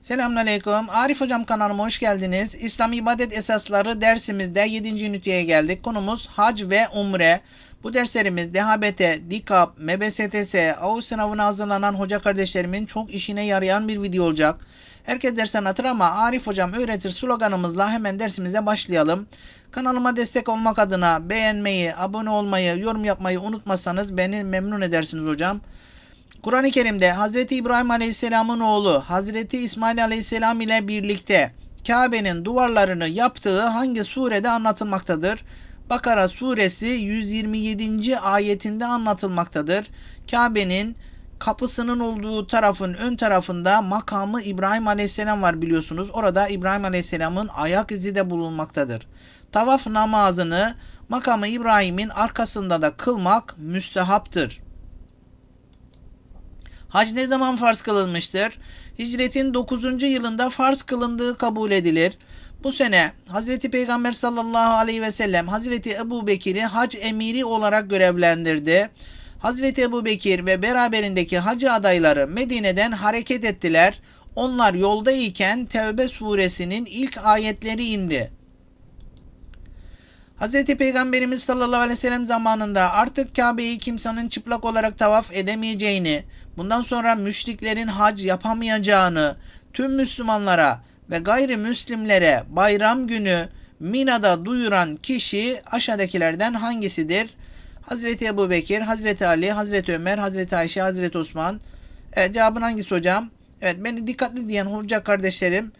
Selamünaleyküm. Arif Hocam kanalıma hoş geldiniz. İslam ibadet esasları dersimizde 7. üniteye geldik. Konumuz hac ve umre. Bu derslerimiz DHBT, DİKAP, MBSTS, AU sınavına hazırlanan hoca kardeşlerimin çok işine yarayan bir video olacak. Herkes ders anlatır ama Arif Hocam öğretir sloganımızla hemen dersimize başlayalım. Kanalıma destek olmak adına beğenmeyi, abone olmayı, yorum yapmayı unutmazsanız beni memnun edersiniz hocam. Kur'an-ı Kerim'de Hazreti İbrahim Aleyhisselam'ın oğlu Hazreti İsmail Aleyhisselam ile birlikte Kabe'nin duvarlarını yaptığı hangi surede anlatılmaktadır? Bakara suresi 127. ayetinde anlatılmaktadır. Kabe'nin kapısının olduğu tarafın ön tarafında makamı İbrahim Aleyhisselam var biliyorsunuz. Orada İbrahim Aleyhisselam'ın ayak izi de bulunmaktadır. Tavaf namazını makamı İbrahim'in arkasında da kılmak müstehaptır. Hac ne zaman farz kılınmıştır? Hicretin 9. yılında farz kılındığı kabul edilir. Bu sene Hazreti Peygamber sallallahu aleyhi ve sellem Hazreti Ebu Bekir'i hac emiri olarak görevlendirdi. Hazreti Ebu Bekir ve beraberindeki hacı adayları Medine'den hareket ettiler. Onlar yolda iken Tevbe suresinin ilk ayetleri indi. Hz. Peygamberimiz sallallahu aleyhi ve sellem zamanında artık Kabe'yi kimsenin çıplak olarak tavaf edemeyeceğini, bundan sonra müşriklerin hac yapamayacağını, tüm Müslümanlara ve gayrimüslimlere bayram günü Mina'da duyuran kişi aşağıdakilerden hangisidir? Hazreti Ebu Bekir, Hazreti Ali, Hazreti Ömer, Hazreti Ayşe, Hazreti Osman. Evet cevabın hangisi hocam? Evet beni dikkatli diyen hoca kardeşlerim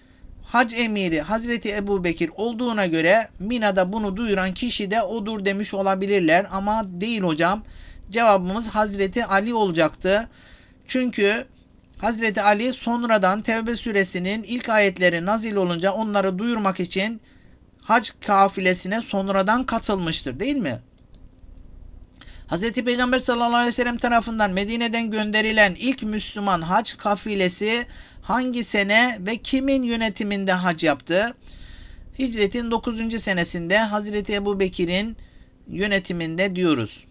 hac emiri Hazreti Ebu Bekir olduğuna göre Mina'da bunu duyuran kişi de odur demiş olabilirler ama değil hocam. Cevabımız Hazreti Ali olacaktı. Çünkü Hazreti Ali sonradan Tevbe suresinin ilk ayetleri nazil olunca onları duyurmak için hac kafilesine sonradan katılmıştır değil mi? Hz. Peygamber sallallahu aleyhi ve sellem tarafından Medine'den gönderilen ilk Müslüman hac kafilesi hangi sene ve kimin yönetiminde hac yaptı? Hicretin 9. senesinde Hazreti Ebu Bekir'in yönetiminde diyoruz.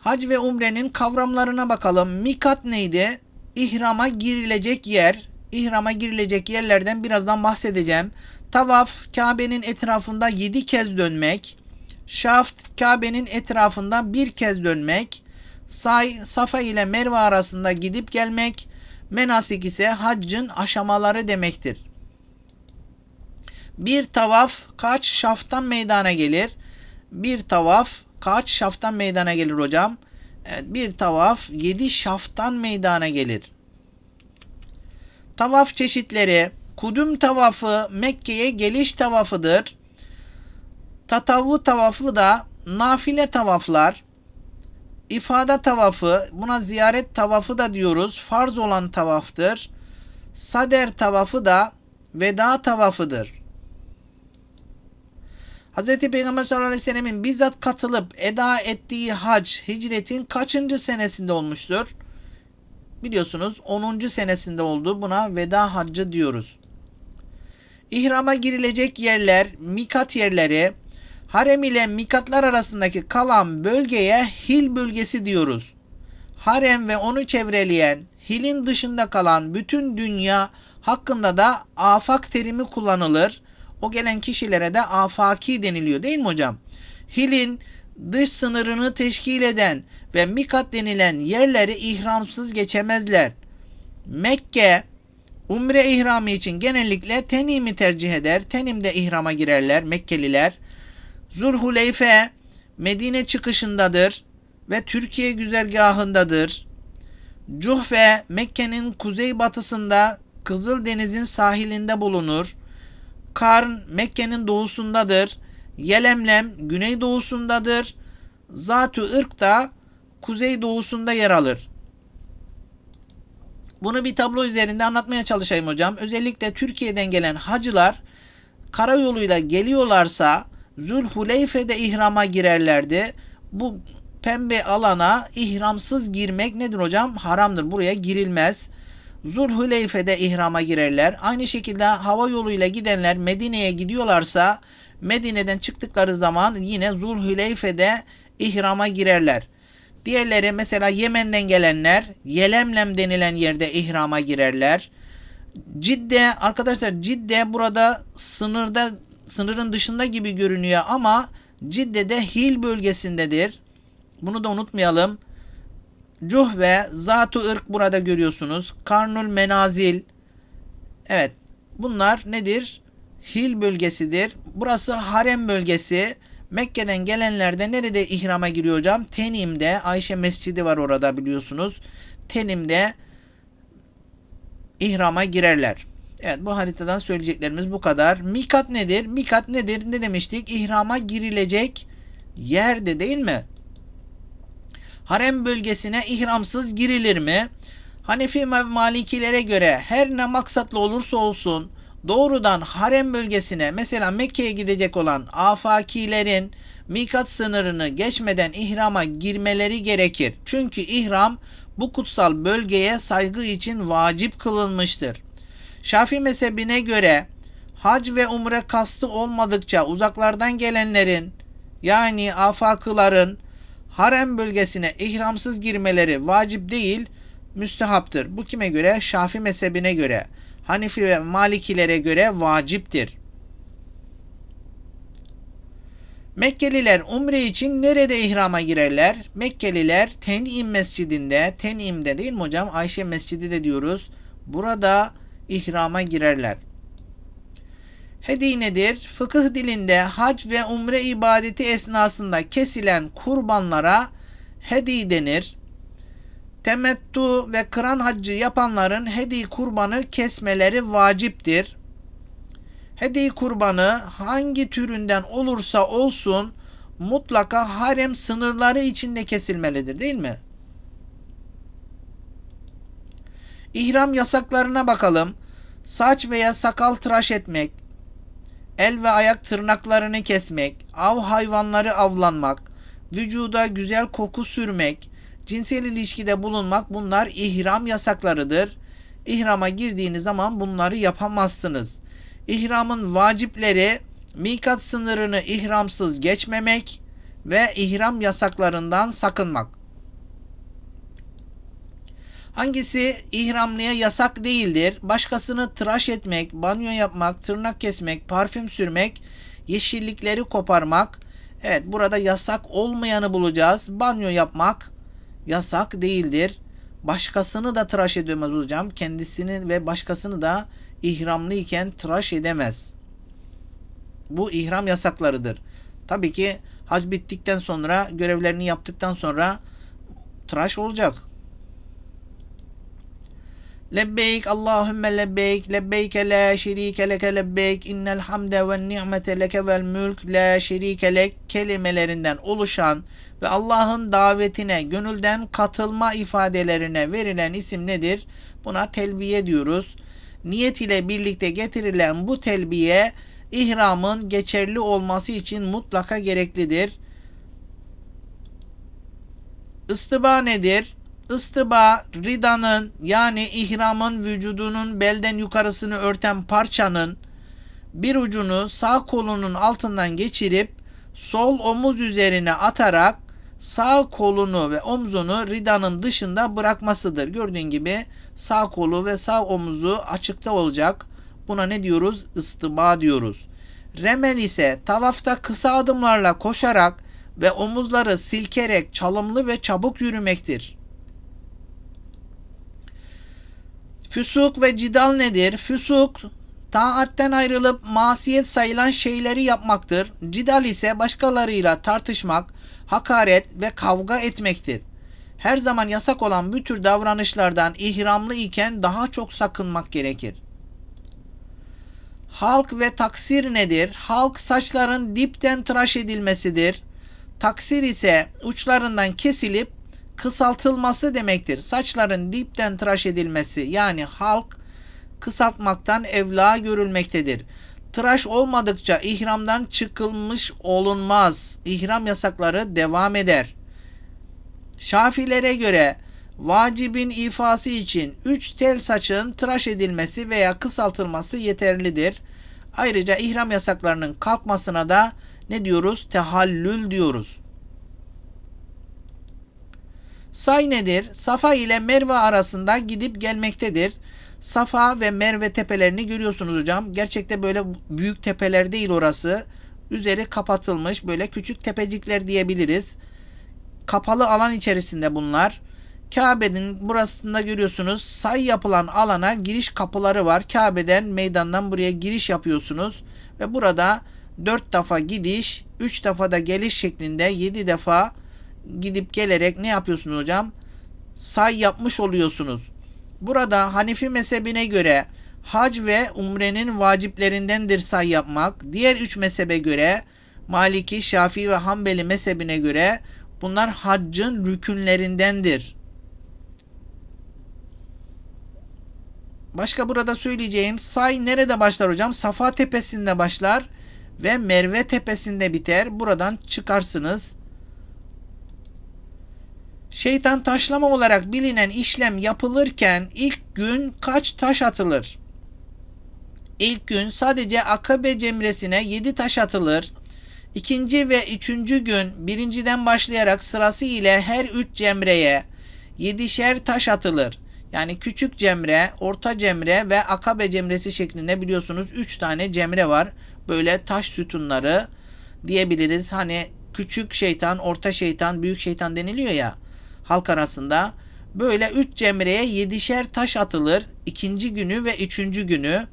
Hac ve umrenin kavramlarına bakalım. Mikat neydi? İhrama girilecek yer. İhrama girilecek yerlerden birazdan bahsedeceğim. Tavaf, Kabe'nin etrafında 7 kez dönmek. Şaft, Kabe'nin etrafında bir kez dönmek. Say, Safa ile Merve arasında gidip gelmek. Menasik ise haccın aşamaları demektir. Bir tavaf kaç şaftan meydana gelir? Bir tavaf kaç şaftan meydana gelir hocam? Bir tavaf 7 şaftan meydana gelir. Tavaf çeşitleri Kudüm tavafı Mekke'ye geliş tavafıdır. Tatavu tavafı da nafile tavaflar. İfada tavafı buna ziyaret tavafı da diyoruz. Farz olan tavaftır. Sader tavafı da veda tavafıdır. Hz. Peygamber sallallahu aleyhi ve sellemin bizzat katılıp eda ettiği hac hicretin kaçıncı senesinde olmuştur? Biliyorsunuz 10. senesinde oldu. Buna veda haccı diyoruz. İhrama girilecek yerler, mikat yerleri, harem ile mikatlar arasındaki kalan bölgeye hil bölgesi diyoruz. Harem ve onu çevreleyen, hilin dışında kalan bütün dünya hakkında da afak terimi kullanılır. O gelen kişilere de afaki deniliyor değil mi hocam? Hilin dış sınırını teşkil eden ve mikat denilen yerleri ihramsız geçemezler. Mekke umre ihramı için genellikle tenimi tercih eder. Tenimde ihrama girerler Mekkeliler. Zulhuleyfe Medine çıkışındadır ve Türkiye güzergahındadır. Cuhfe Mekke'nin kuzeybatısında Kızıldeniz'in sahilinde bulunur. Karn Mekke'nin doğusundadır. Yelemlem güneydoğusundadır. Zatü Irk da kuzeydoğusunda yer alır. Bunu bir tablo üzerinde anlatmaya çalışayım hocam. Özellikle Türkiye'den gelen hacılar karayoluyla geliyorlarsa Zülhuleyfe'de ihrama girerlerdi. Bu pembe alana ihramsız girmek nedir hocam? Haramdır. Buraya girilmez. Zulhuleyfe'de ihrama girerler. Aynı şekilde hava yoluyla gidenler Medine'ye gidiyorlarsa Medine'den çıktıkları zaman yine Zulhuleyfe'de ihrama girerler. Diğerleri mesela Yemen'den gelenler Yelemlem denilen yerde ihrama girerler. Cidde arkadaşlar Cidde burada sınırda sınırın dışında gibi görünüyor ama Cidde'de Hil bölgesindedir. Bunu da unutmayalım. Cuh ve Zatu ırk burada görüyorsunuz. Karnul Menazil. Evet. Bunlar nedir? Hil bölgesidir. Burası harem bölgesi. Mekke'den gelenler de nerede ihrama giriyor hocam? Tenim'de. Ayşe Mescidi var orada biliyorsunuz. Tenim'de ihrama girerler. Evet bu haritadan söyleyeceklerimiz bu kadar. Mikat nedir? Mikat nedir? Ne demiştik? İhrama girilecek yerde değil mi? Harem bölgesine ihramsız girilir mi? Hanefi ve Malikilere göre her ne maksatlı olursa olsun doğrudan harem bölgesine mesela Mekke'ye gidecek olan afakilerin mikat sınırını geçmeden ihrama girmeleri gerekir. Çünkü ihram bu kutsal bölgeye saygı için vacip kılınmıştır. Şafii mezhebine göre hac ve umre kastı olmadıkça uzaklardan gelenlerin yani afakıların harem bölgesine ihramsız girmeleri vacip değil, müstehaptır. Bu kime göre? Şafi mezhebine göre. Hanifi ve Malikilere göre vaciptir. Mekkeliler umre için nerede ihrama girerler? Mekkeliler Ten'im mescidinde, Ten'im'de değil mi hocam? Ayşe mescidi de diyoruz. Burada ihrama girerler. Hedi nedir? Fıkıh dilinde hac ve umre ibadeti esnasında kesilen kurbanlara hedi denir. Temettu ve kıran haccı yapanların hedi kurbanı kesmeleri vaciptir. Hedi kurbanı hangi türünden olursa olsun mutlaka harem sınırları içinde kesilmelidir değil mi? İhram yasaklarına bakalım. Saç veya sakal tıraş etmek, el ve ayak tırnaklarını kesmek, av hayvanları avlanmak, vücuda güzel koku sürmek, cinsel ilişkide bulunmak bunlar ihram yasaklarıdır. İhrama girdiğiniz zaman bunları yapamazsınız. İhramın vacipleri mikat sınırını ihramsız geçmemek ve ihram yasaklarından sakınmak. Hangisi ihramlıya yasak değildir? Başkasını tıraş etmek, banyo yapmak, tırnak kesmek, parfüm sürmek, yeşillikleri koparmak. Evet burada yasak olmayanı bulacağız. Banyo yapmak yasak değildir. Başkasını da tıraş edemez hocam. Kendisini ve başkasını da ihramlı iken tıraş edemez. Bu ihram yasaklarıdır. Tabii ki hac bittikten sonra görevlerini yaptıktan sonra tıraş olacak. Lebbeyk Allahümme lebbeyk lebbeyke la şerike leke lebbeyk innel hamde ve ni'mete leke vel mülk la şerike lek kelimelerinden oluşan ve Allah'ın davetine gönülden katılma ifadelerine verilen isim nedir? Buna telbiye diyoruz. Niyet ile birlikte getirilen bu telbiye ihramın geçerli olması için mutlaka gereklidir. Istıba nedir? Istıba ridanın yani ihramın vücudunun belden yukarısını örten parçanın bir ucunu sağ kolunun altından geçirip sol omuz üzerine atarak sağ kolunu ve omzunu ridanın dışında bırakmasıdır. Gördüğün gibi sağ kolu ve sağ omuzu açıkta olacak. Buna ne diyoruz? Istıba diyoruz. Remel ise tavafta kısa adımlarla koşarak ve omuzları silkerek çalımlı ve çabuk yürümektir. Füsuk ve cidal nedir? Füsuk taatten ayrılıp masiyet sayılan şeyleri yapmaktır. Cidal ise başkalarıyla tartışmak, hakaret ve kavga etmektir. Her zaman yasak olan bu tür davranışlardan ihramlı iken daha çok sakınmak gerekir. Halk ve taksir nedir? Halk saçların dipten tıraş edilmesidir. Taksir ise uçlarından kesilip kısaltılması demektir. Saçların dipten tıraş edilmesi yani halk kısaltmaktan evla görülmektedir. Tıraş olmadıkça ihramdan çıkılmış olunmaz. İhram yasakları devam eder. Şafilere göre vacibin ifası için 3 tel saçın tıraş edilmesi veya kısaltılması yeterlidir. Ayrıca ihram yasaklarının kalkmasına da ne diyoruz? Tehallül diyoruz. Say nedir? Safa ile Merve arasında gidip gelmektedir. Safa ve Merve tepelerini görüyorsunuz hocam. Gerçekte böyle büyük tepeler değil orası. Üzeri kapatılmış böyle küçük tepecikler diyebiliriz. Kapalı alan içerisinde bunlar. Kabe'nin burasında görüyorsunuz say yapılan alana giriş kapıları var. Kabe'den meydandan buraya giriş yapıyorsunuz ve burada 4 defa gidiş, 3 defa da geliş şeklinde 7 defa gidip gelerek ne yapıyorsunuz hocam? Say yapmış oluyorsunuz. Burada Hanifi mezhebine göre hac ve umrenin vaciplerindendir say yapmak. Diğer üç mezhebe göre Maliki, Şafii ve Hanbeli mezhebine göre bunlar haccın rükünlerindendir. Başka burada söyleyeceğim say nerede başlar hocam? Safa tepesinde başlar ve Merve tepesinde biter. Buradan çıkarsınız. Şeytan taşlama olarak bilinen işlem yapılırken ilk gün kaç taş atılır? İlk gün sadece Akabe cemresine 7 taş atılır. İkinci ve üçüncü gün birinciden başlayarak sırası ile her üç cemreye yedişer taş atılır. Yani küçük cemre, orta cemre ve akabe cemresi şeklinde biliyorsunuz 3 tane cemre var. Böyle taş sütunları diyebiliriz. Hani küçük şeytan, orta şeytan, büyük şeytan deniliyor ya halk arasında. Böyle 3 cemreye 7'şer taş atılır. ikinci günü ve üçüncü günü.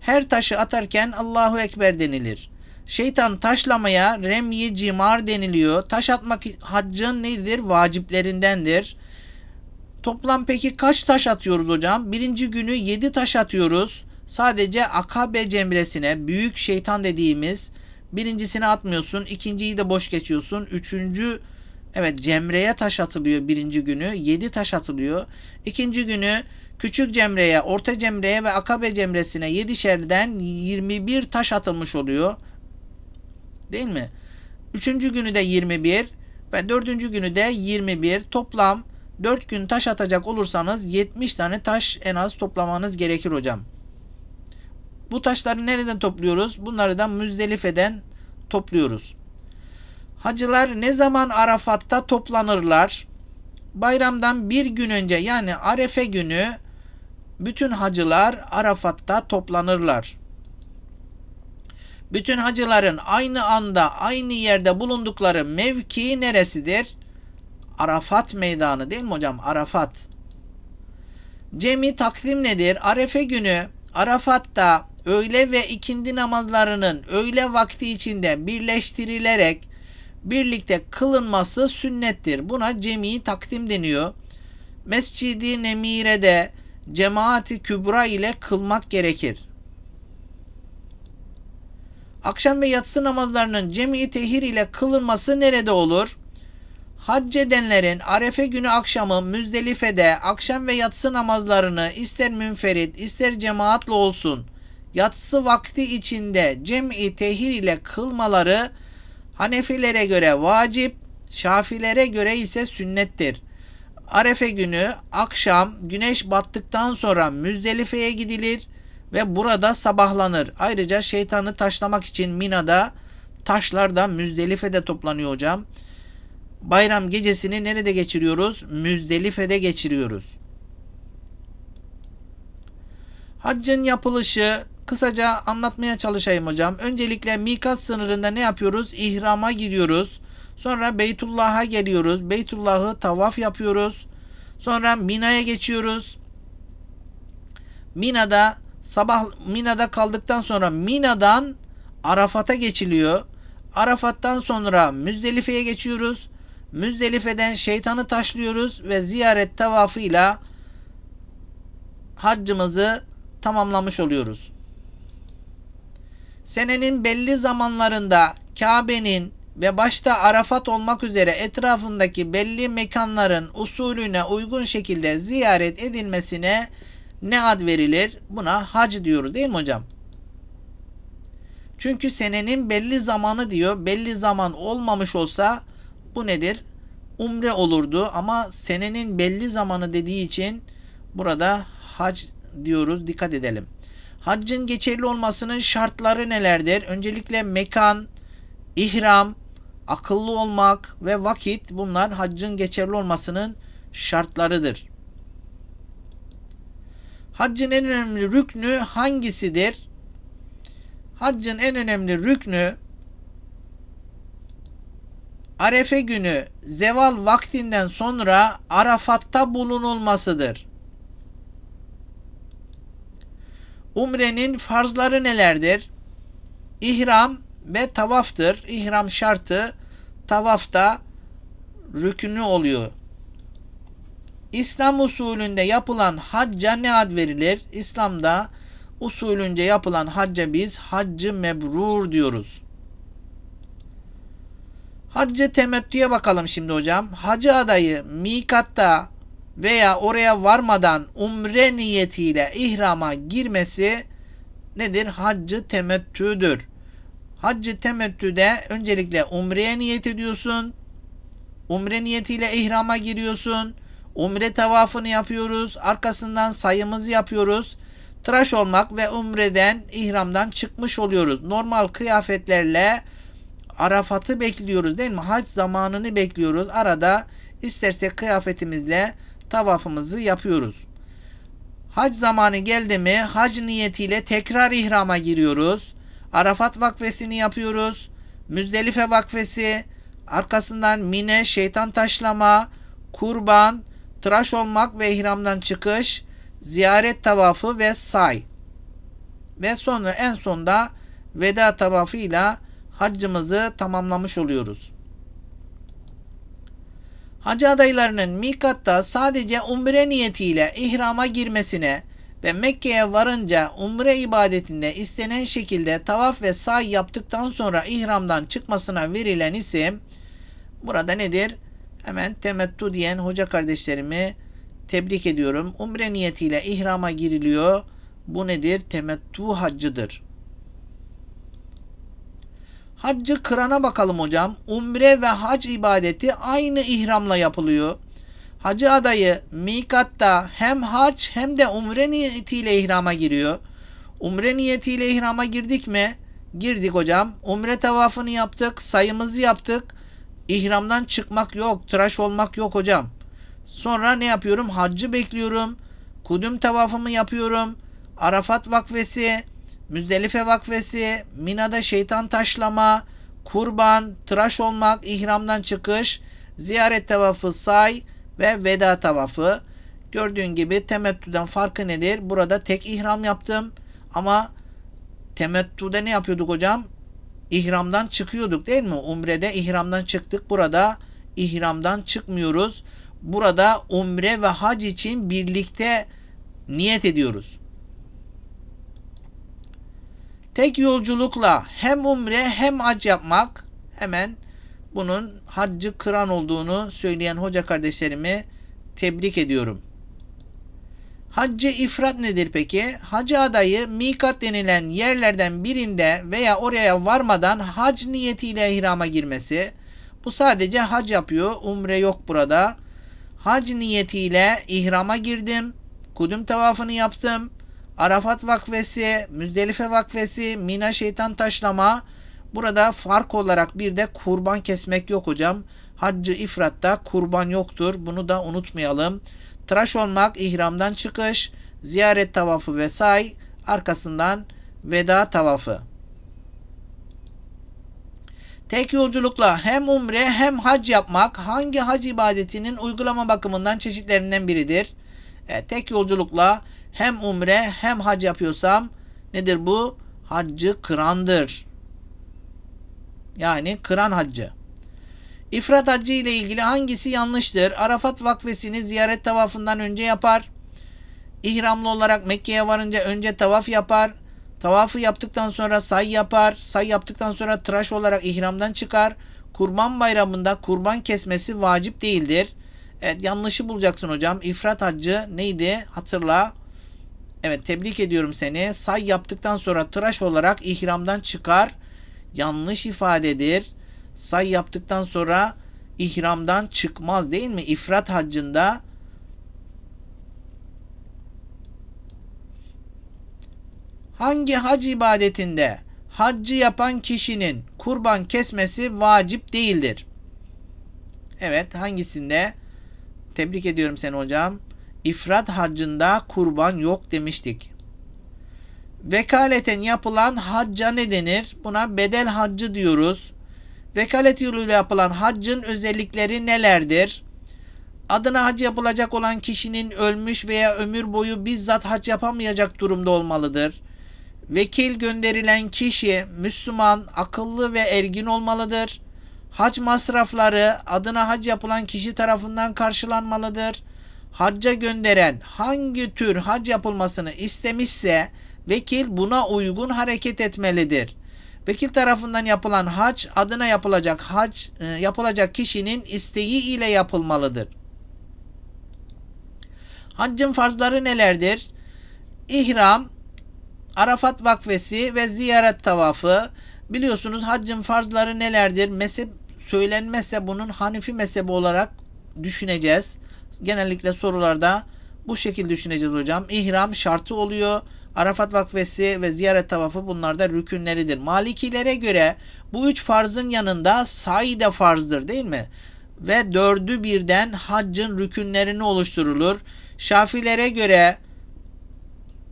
Her taşı atarken Allahu Ekber denilir. Şeytan taşlamaya remyi cimar deniliyor. Taş atmak haccın nedir? Vaciplerindendir. Toplam peki kaç taş atıyoruz hocam? Birinci günü 7 taş atıyoruz. Sadece akabe cemresine büyük şeytan dediğimiz birincisini atmıyorsun. ikinciyi de boş geçiyorsun. Üçüncü evet cemreye taş atılıyor birinci günü. 7 taş atılıyor. İkinci günü küçük cemreye, orta cemreye ve akabe cemresine 7'şerden 21 taş atılmış oluyor. Değil mi? Üçüncü günü de 21 ve dördüncü günü de 21. Toplam 4 gün taş atacak olursanız 70 tane taş en az toplamanız gerekir hocam. Bu taşları nereden topluyoruz? Bunları da Müzdelife'den topluyoruz. Hacılar ne zaman Arafat'ta toplanırlar? Bayramdan bir gün önce yani Arefe günü bütün hacılar Arafat'ta toplanırlar. Bütün hacıların aynı anda aynı yerde bulundukları mevki neresidir? Arafat meydanı değil mi hocam? Arafat. Cemi takdim nedir? Arefe günü Arafat'ta öğle ve ikindi namazlarının öğle vakti içinde birleştirilerek birlikte kılınması sünnettir. Buna cemi takdim deniyor. Mescidi Nemire'de cemaati kübra ile kılmak gerekir. Akşam ve yatsı namazlarının cemi tehir ile kılınması nerede olur? Hac edenlerin Arefe günü akşamı Müzdelife'de akşam ve yatsı namazlarını ister münferit ister cemaatle olsun yatsı vakti içinde cem'i tehir ile kılmaları Hanefilere göre vacip, Şafilere göre ise sünnettir. Arefe günü akşam güneş battıktan sonra Müzdelife'ye gidilir ve burada sabahlanır. Ayrıca şeytanı taşlamak için Mina'da taşlar da Müzdelife'de toplanıyor hocam. Bayram gecesini nerede geçiriyoruz? Müzdelife'de geçiriyoruz. Haccın yapılışı kısaca anlatmaya çalışayım hocam. Öncelikle mikat sınırında ne yapıyoruz? İhrama gidiyoruz. Sonra Beytullah'a geliyoruz. Beytullah'ı tavaf yapıyoruz. Sonra Mina'ya geçiyoruz. Mina'da sabah Mina'da kaldıktan sonra Mina'dan Arafat'a geçiliyor. Arafat'tan sonra Müzdelife'ye geçiyoruz. Müzdelife'den şeytanı taşlıyoruz ve ziyaret tavafıyla haccımızı tamamlamış oluyoruz. Senenin belli zamanlarında Kabe'nin ve başta Arafat olmak üzere etrafındaki belli mekanların usulüne uygun şekilde ziyaret edilmesine ne ad verilir? Buna hac diyoruz değil mi hocam? Çünkü senenin belli zamanı diyor. Belli zaman olmamış olsa bu nedir? Umre olurdu ama senenin belli zamanı dediği için burada hac diyoruz. Dikkat edelim. Haccın geçerli olmasının şartları nelerdir? Öncelikle mekan, ihram, akıllı olmak ve vakit bunlar haccın geçerli olmasının şartlarıdır. Haccın en önemli rüknü hangisidir? Haccın en önemli rüknü Arefe günü zeval vaktinden sonra Arafat'ta bulunulmasıdır. Umrenin farzları nelerdir? İhram ve tavaftır. İhram şartı tavafta rükünü oluyor. İslam usulünde yapılan hacca ne ad verilir? İslam'da usulünce yapılan hacca biz haccı mebrur diyoruz. Haccı temettüye bakalım şimdi hocam. Hacı adayı mikatta veya oraya varmadan umre niyetiyle ihrama girmesi nedir? Haccı temettüdür. Haccı temettüde öncelikle umreye niyet ediyorsun. Umre niyetiyle ihrama giriyorsun. Umre tavafını yapıyoruz. Arkasından sayımızı yapıyoruz. Tıraş olmak ve umreden, ihramdan çıkmış oluyoruz. Normal kıyafetlerle Arafat'ı bekliyoruz değil mi? Hac zamanını bekliyoruz. Arada istersek kıyafetimizle tavafımızı yapıyoruz. Hac zamanı geldi mi hac niyetiyle tekrar ihrama giriyoruz. Arafat vakfesini yapıyoruz. Müzdelife vakfesi, arkasından mine, şeytan taşlama, kurban, tıraş olmak ve ihramdan çıkış, ziyaret tavafı ve say. Ve sonra en sonda veda tavafıyla haccımızı tamamlamış oluyoruz. Hacı adaylarının mikatta sadece umre niyetiyle ihrama girmesine ve Mekke'ye varınca umre ibadetinde istenen şekilde tavaf ve say yaptıktan sonra ihramdan çıkmasına verilen isim burada nedir? Hemen temettu diyen hoca kardeşlerimi tebrik ediyorum. Umre niyetiyle ihrama giriliyor. Bu nedir? Temettu haccıdır. Haccı kırana bakalım hocam. Umre ve hac ibadeti aynı ihramla yapılıyor. Hacı adayı mikatta hem hac hem de umre niyetiyle ihrama giriyor. Umre niyetiyle ihrama girdik mi? Girdik hocam. Umre tavafını yaptık, sayımızı yaptık. İhramdan çıkmak yok, tıraş olmak yok hocam. Sonra ne yapıyorum? Haccı bekliyorum. Kudüm tavafımı yapıyorum. Arafat vakfesi, Müzdelife vakfesi, Mina'da şeytan taşlama, kurban, tıraş olmak, ihramdan çıkış, ziyaret tavafı say ve veda tavafı. Gördüğün gibi temettüden farkı nedir? Burada tek ihram yaptım ama temettüde ne yapıyorduk hocam? İhramdan çıkıyorduk değil mi? Umre'de ihramdan çıktık. Burada ihramdan çıkmıyoruz. Burada umre ve hac için birlikte niyet ediyoruz. Tek yolculukla hem umre hem hac yapmak hemen bunun haccı kıran olduğunu söyleyen hoca kardeşlerimi tebrik ediyorum. Haccı ifrat nedir peki? Hacı adayı mikat denilen yerlerden birinde veya oraya varmadan hac niyetiyle ihrama girmesi. Bu sadece hac yapıyor. Umre yok burada. Hac niyetiyle ihrama girdim. Kudüm tavafını yaptım. Arafat vakfesi, Müzdelife vakfesi, Mina şeytan taşlama. Burada fark olarak bir de kurban kesmek yok hocam. Haccı ifratta kurban yoktur. Bunu da unutmayalım. Tıraş olmak, ihramdan çıkış, ziyaret tavafı ve say, arkasından veda tavafı. Tek yolculukla hem umre hem hac yapmak hangi hac ibadetinin uygulama bakımından çeşitlerinden biridir? Evet, tek yolculukla hem umre hem hac yapıyorsam nedir bu? Haccı kırandır. Yani kıran haccı. İfrat haccı ile ilgili hangisi yanlıştır? Arafat vakfesini ziyaret tavafından önce yapar. İhramlı olarak Mekke'ye varınca önce tavaf yapar. Tavafı yaptıktan sonra say yapar. Say yaptıktan sonra tıraş olarak ihramdan çıkar. Kurban bayramında kurban kesmesi vacip değildir. Evet yanlışı bulacaksın hocam. İfrat haccı neydi? Hatırla. Evet tebrik ediyorum seni. Say yaptıktan sonra tıraş olarak ihramdan çıkar. Yanlış ifadedir. Say yaptıktan sonra ihramdan çıkmaz değil mi? İfrat haccında hangi hac ibadetinde haccı yapan kişinin kurban kesmesi vacip değildir? Evet hangisinde? Tebrik ediyorum seni hocam. İfrat haccında kurban yok demiştik. Vekaleten yapılan hacca ne denir? Buna bedel haccı diyoruz. Vekalet yoluyla yapılan haccın özellikleri nelerdir? Adına hac yapılacak olan kişinin ölmüş veya ömür boyu bizzat hac yapamayacak durumda olmalıdır. Vekil gönderilen kişi Müslüman, akıllı ve ergin olmalıdır. Hac masrafları adına hac yapılan kişi tarafından karşılanmalıdır. Hacca gönderen hangi tür hac yapılmasını istemişse vekil buna uygun hareket etmelidir. Vekil tarafından yapılan hac adına yapılacak hac e, yapılacak kişinin isteği ile yapılmalıdır. Haccın farzları nelerdir? İhram, Arafat vakfesi ve ziyaret tavafı. Biliyorsunuz haccın farzları nelerdir? Mezhep söylenmezse bunun Hanifi mezhebi olarak düşüneceğiz. Genellikle sorularda bu şekilde düşüneceğiz hocam. İhram şartı oluyor. Arafat vakfesi ve ziyaret tavafı bunlar da rükünleridir. Malikilere göre bu üç farzın yanında say da farzdır değil mi? Ve dördü birden haccın rükünlerini oluşturulur. Şafilere göre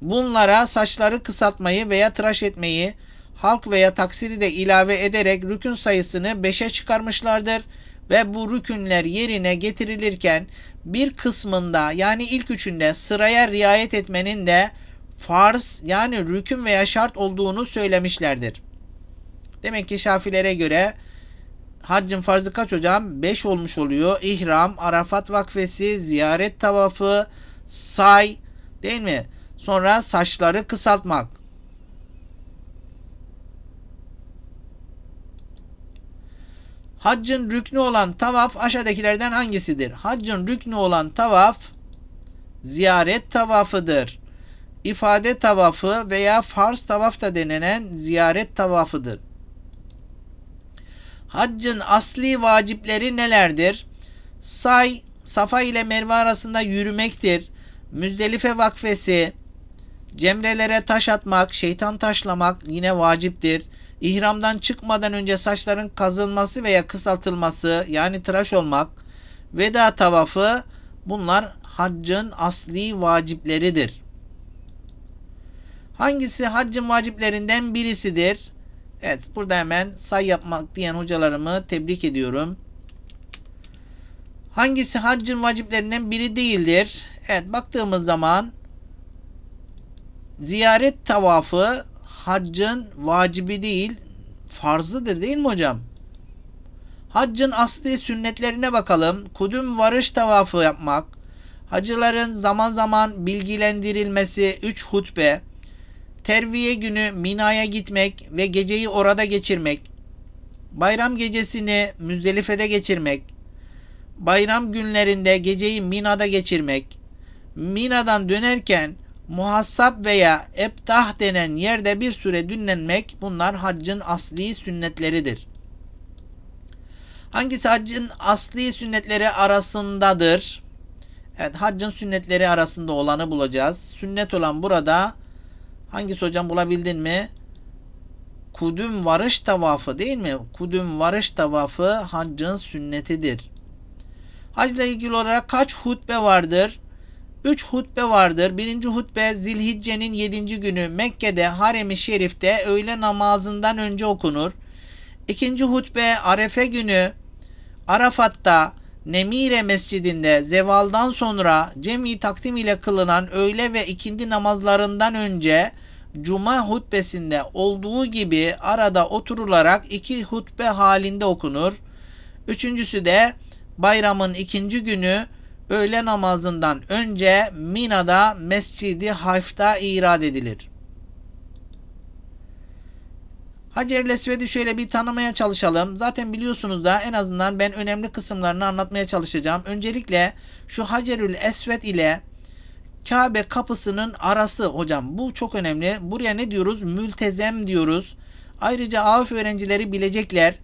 bunlara saçları kısaltmayı veya tıraş etmeyi halk veya taksiri de ilave ederek rükün sayısını 5'e çıkarmışlardır ve bu rükünler yerine getirilirken bir kısmında yani ilk üçünde sıraya riayet etmenin de farz yani rükün veya şart olduğunu söylemişlerdir. Demek ki Şafilere göre haccın farzı kaç hocam? 5 olmuş oluyor. İhram, Arafat vakfesi, ziyaret tavafı, say değil mi? Sonra saçları kısaltmak. Haccın rüknü olan tavaf aşağıdakilerden hangisidir? Haccın rüknü olan tavaf ziyaret tavafıdır. İfade tavafı veya farz tavaf da denilen ziyaret tavafıdır. Haccın asli vacipleri nelerdir? Say, Safa ile Merve arasında yürümektir. Müzdelife vakfesi, cemrelere taş atmak, şeytan taşlamak yine vaciptir. İhramdan çıkmadan önce saçların kazılması veya kısaltılması yani tıraş olmak, veda tavafı bunlar haccın asli vacipleridir. Hangisi haccın vaciplerinden birisidir? Evet burada hemen say yapmak diyen hocalarımı tebrik ediyorum. Hangisi haccın vaciplerinden biri değildir? Evet baktığımız zaman ziyaret tavafı haccın vacibi değil farzıdır değil mi hocam? Haccın asli sünnetlerine bakalım. Kudüm varış tavafı yapmak, hacıların zaman zaman bilgilendirilmesi 3 hutbe, terviye günü Mina'ya gitmek ve geceyi orada geçirmek, bayram gecesini Müzdelife'de geçirmek, bayram günlerinde geceyi Mina'da geçirmek, Mina'dan dönerken muhassab veya ebtah denen yerde bir süre dinlenmek bunlar haccın asli sünnetleridir. Hangisi haccın asli sünnetleri arasındadır? Evet haccın sünnetleri arasında olanı bulacağız. Sünnet olan burada hangisi hocam bulabildin mi? Kudüm varış tavafı değil mi? Kudüm varış tavafı haccın sünnetidir. Hacla ilgili olarak kaç hutbe vardır? 3 hutbe vardır. Birinci hutbe Zilhicce'nin 7. günü Mekke'de Harem-i Şerif'te öğle namazından önce okunur. İkinci hutbe Arefe günü Arafat'ta Nemire Mescidinde zevaldan sonra cemi takdim ile kılınan öğle ve ikindi namazlarından önce Cuma hutbesinde olduğu gibi arada oturularak iki hutbe halinde okunur. Üçüncüsü de bayramın ikinci günü öğle namazından önce Mina'da Mescidi Hayf'ta irad edilir. Hacer-i Esved'i şöyle bir tanımaya çalışalım. Zaten biliyorsunuz da en azından ben önemli kısımlarını anlatmaya çalışacağım. Öncelikle şu Hacerül Esved ile Kabe kapısının arası hocam bu çok önemli. Buraya ne diyoruz? Mültezem diyoruz. Ayrıca AF öğrencileri bilecekler.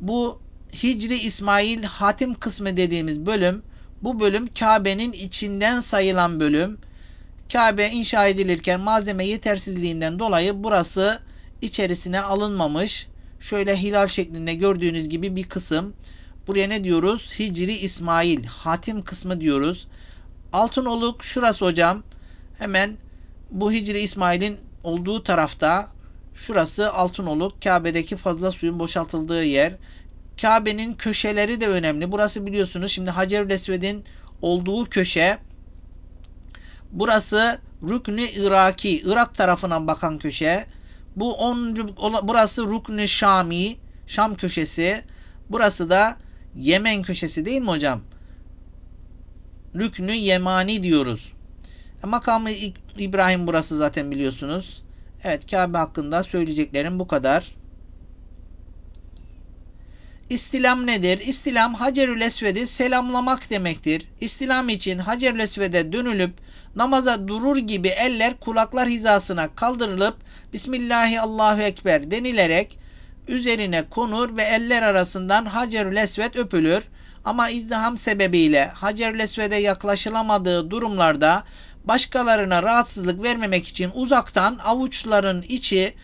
Bu Hicri İsmail hatim kısmı dediğimiz bölüm bu bölüm Kabe'nin içinden sayılan bölüm. Kabe inşa edilirken malzeme yetersizliğinden dolayı burası içerisine alınmamış. Şöyle hilal şeklinde gördüğünüz gibi bir kısım. Buraya ne diyoruz? Hicri İsmail hatim kısmı diyoruz. Altınoluk şurası hocam. Hemen bu Hicri İsmail'in olduğu tarafta şurası Altınoluk. Kabe'deki fazla suyun boşaltıldığı yer. Kabe'nin köşeleri de önemli. Burası biliyorsunuz şimdi Hacerül Esved'in olduğu köşe. Burası Rüknü Iraki, Irak tarafına bakan köşe. Bu 10. burası Rüknü Şami, Şam köşesi. Burası da Yemen köşesi değil mi hocam? Rüknü Yemani diyoruz. E, makamı İbrahim burası zaten biliyorsunuz. Evet Kabe hakkında söyleyeceklerim bu kadar. İstilam nedir? İstilam Hacerül Esved'i selamlamak demektir. İstilam için Hacerül Esved'e dönülüp namaza durur gibi eller kulaklar hizasına kaldırılıp Bismillahi Allahu Ekber denilerek üzerine konur ve eller arasından Hacerül Esved öpülür. Ama izdiham sebebiyle Hacerül Esved'e yaklaşılamadığı durumlarda başkalarına rahatsızlık vermemek için uzaktan avuçların içi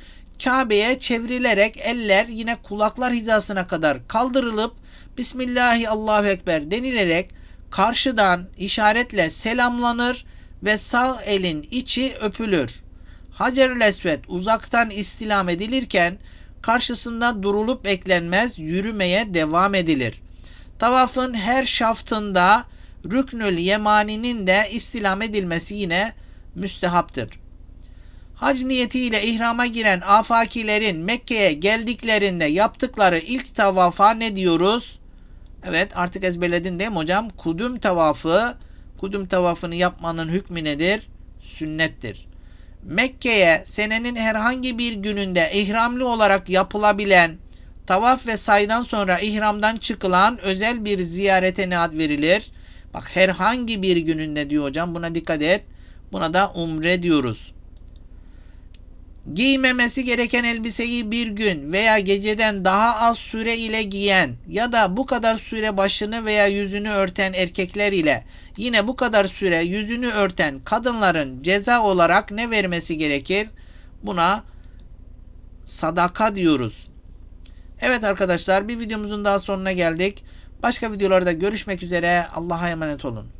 Kabe'ye çevrilerek eller yine kulaklar hizasına kadar kaldırılıp Bismillahi Allahu Ekber denilerek karşıdan işaretle selamlanır ve sağ elin içi öpülür. Hacerül Esved uzaktan istilam edilirken karşısında durulup eklenmez yürümeye devam edilir. Tavafın her şaftında Rüknül Yemani'nin de istilam edilmesi yine müstehaptır. Hac niyetiyle ihrama giren afakilerin Mekke'ye geldiklerinde yaptıkları ilk tavafa ne diyoruz? Evet artık ezberledin değil mi hocam? Kudüm tavafı, kudüm tavafını yapmanın hükmü nedir? Sünnettir. Mekke'ye senenin herhangi bir gününde ihramlı olarak yapılabilen tavaf ve saydan sonra ihramdan çıkılan özel bir ziyarete ne ad verilir? Bak herhangi bir gününde diyor hocam buna dikkat et. Buna da umre diyoruz. Giymemesi gereken elbiseyi bir gün veya geceden daha az süre ile giyen ya da bu kadar süre başını veya yüzünü örten erkekler ile yine bu kadar süre yüzünü örten kadınların ceza olarak ne vermesi gerekir? Buna sadaka diyoruz. Evet arkadaşlar bir videomuzun daha sonuna geldik. Başka videolarda görüşmek üzere. Allah'a emanet olun.